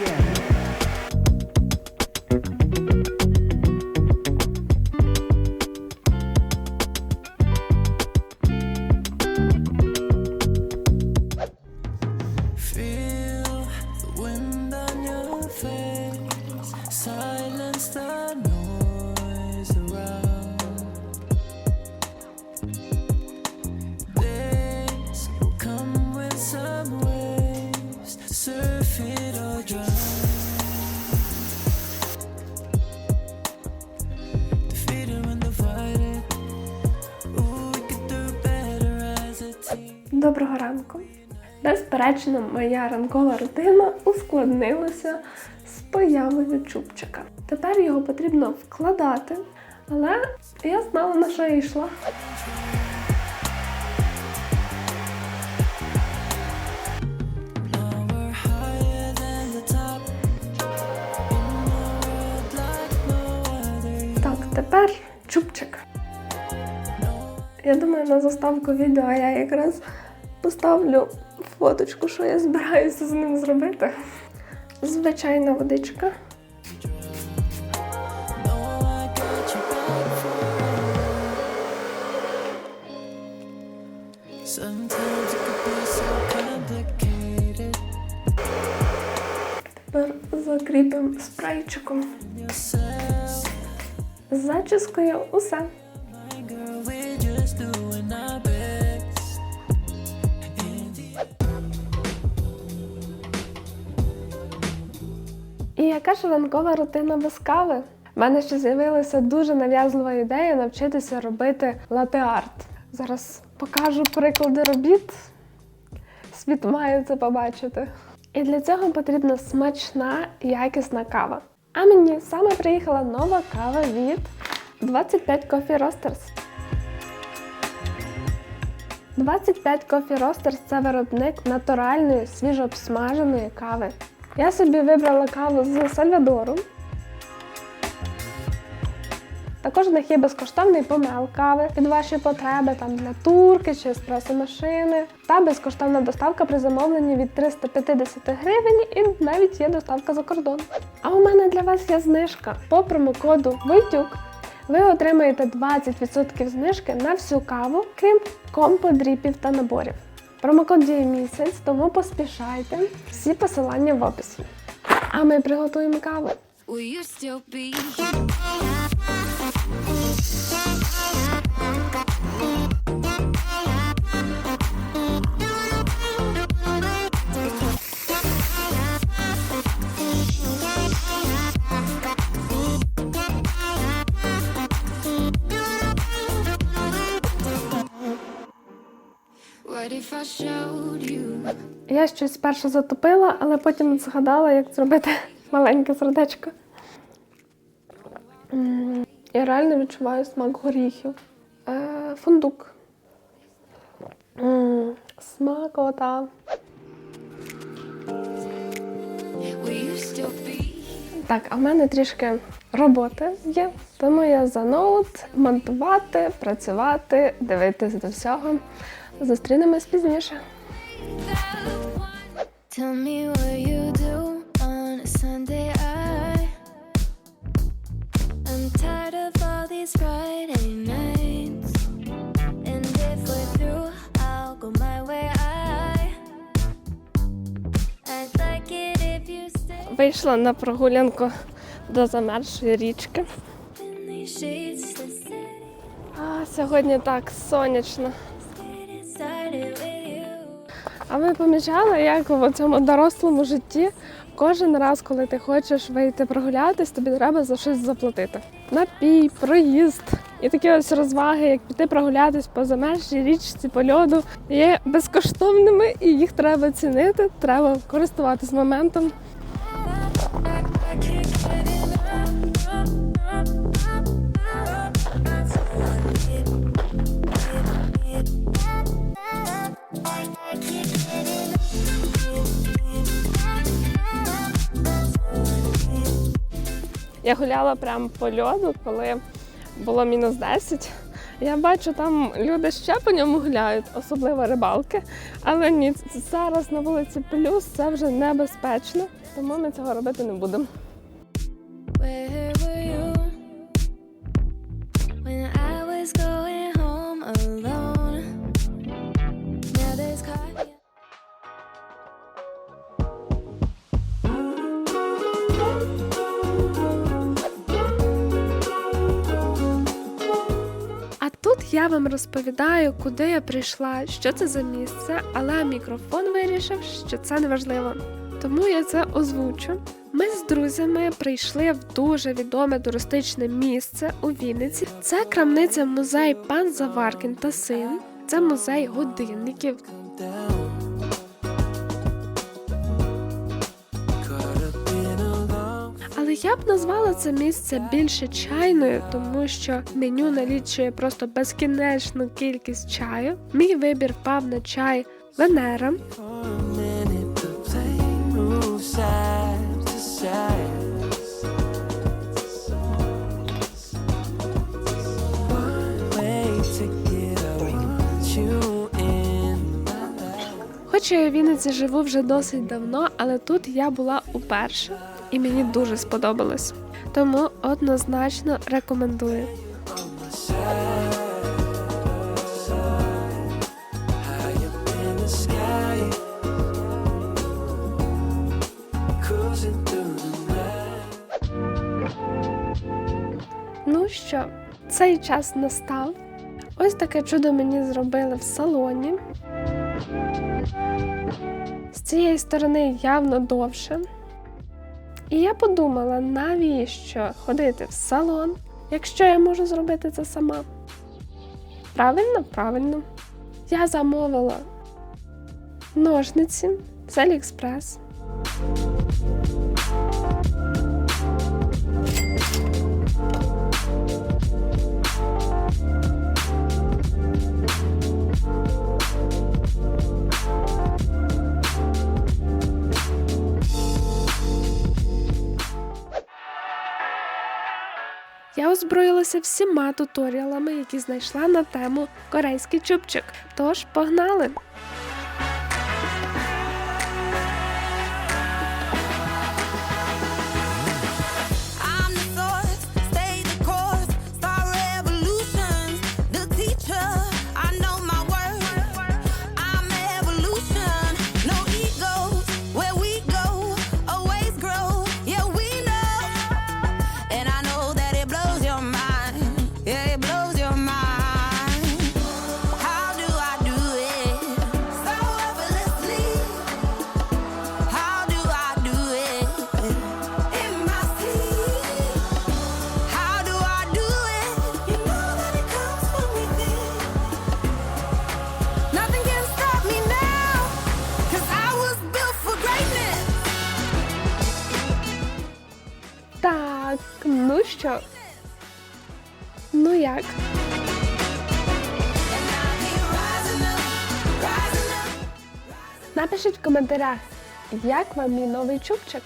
Yeah. Доброго ранку. Безперечно, моя ранкова рутина ускладнилася з появою чубчика. Тепер його потрібно вкладати, але я знала, на що я йшла. Так, тепер чубчик. Я думаю, на заставку відео я якраз поставлю фоточку, що я збираюся з ним зробити. Звичайна водичка. Тепер закріпимо спрейчиком. Yourself, З зачіскою усе. Яка ж ранкова рутина без кави? У мене ще з'явилася дуже нав'язлива ідея навчитися робити лате-арт. Зараз покажу приклади робіт. Світ має це побачити. І для цього потрібна смачна якісна кава. А мені саме приїхала нова кава від 25 Coffee Roasters. 25 Coffee Roasters – це виробник натуральної свіжообсмаженої кави. Я собі вибрала каву з Сальвадору. Також в них є безкоштовний помел кави під ваші потреби, там для турки чи еспресо-машини. Та безкоштовна доставка при замовленні від 350 гривень і навіть є доставка за кордон. А у мене для вас є знижка по промокоду Войтюк. Ви отримаєте 20% знижки на всю каву, крім комподріпів та наборів. Промокод діє місяць, тому поспішайте. Всі посилання в описі. А ми приготуємо каву. Я щось спершу затопила, але потім згадала, як зробити маленьке сердечко. Я реально відчуваю смак горіхів. Е, фундук. Смакота. Так, а в мене трішки роботи є, тому я за ноут монтувати, працювати, дивитись до всього. Зустрінемось пізніше. Tell me what you do on a Sunday. I I'm tired of all these Friday nights. And if we're through, I'll go my way. I I'd like it if you stay Вийшла на прогулянку до замерзшої річки. А сьогодні так сонячно. А ви помічали, як в цьому дорослому житті кожен раз, коли ти хочеш вийти прогулятись, тобі треба за щось заплатити. Напій, проїзд. І такі ось розваги, як піти прогулятись по замерзшій річці, по льоду, є безкоштовними і їх треба цінити, треба користуватись моментом. Я гуляла прямо по льоду, коли було мінус 10. Я бачу, там люди ще по ньому гуляють, особливо рибалки. Але ні, зараз на вулиці плюс це вже небезпечно. Тому ми цього робити не будемо. Я вам розповідаю, куди я прийшла, що це за місце, але мікрофон вирішив, що це не важливо. Тому я це озвучу. Ми з друзями прийшли в дуже відоме туристичне місце у Вінниці. Це крамниця музей пан Заваркін та син. Це музей годинників. Я б назвала це місце більше чайною, тому що меню налічує просто безкінечну кількість чаю. Мій вибір впав на чай Венера. for a minute. The plane moves side to side. One way ticket. I want you in my life. Хоч я у Вінниці живу вже досить давно, але тут я була уперше і мені дуже сподобалось. Тому однозначно рекомендую. Ну що, цей час настав. Ось таке чудо мені зробили в салоні. З цієї сторони явно довше. І я подумала, навіщо ходити в салон, якщо я можу зробити це сама. Правильно, правильно. Я замовила ножниці з Aliexpress. Озброїлася всіма туторіалами, які знайшла на тему корейський чубчик. Тож погнали! Ну що? Ну як? Напишіть в коментарях, як вам мій новий чубчик.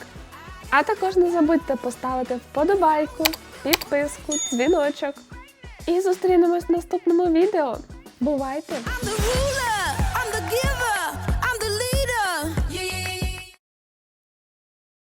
А також не забудьте поставити вподобайку, підписку, дзвіночок. І зустрінемось в наступному відео. Бувайте!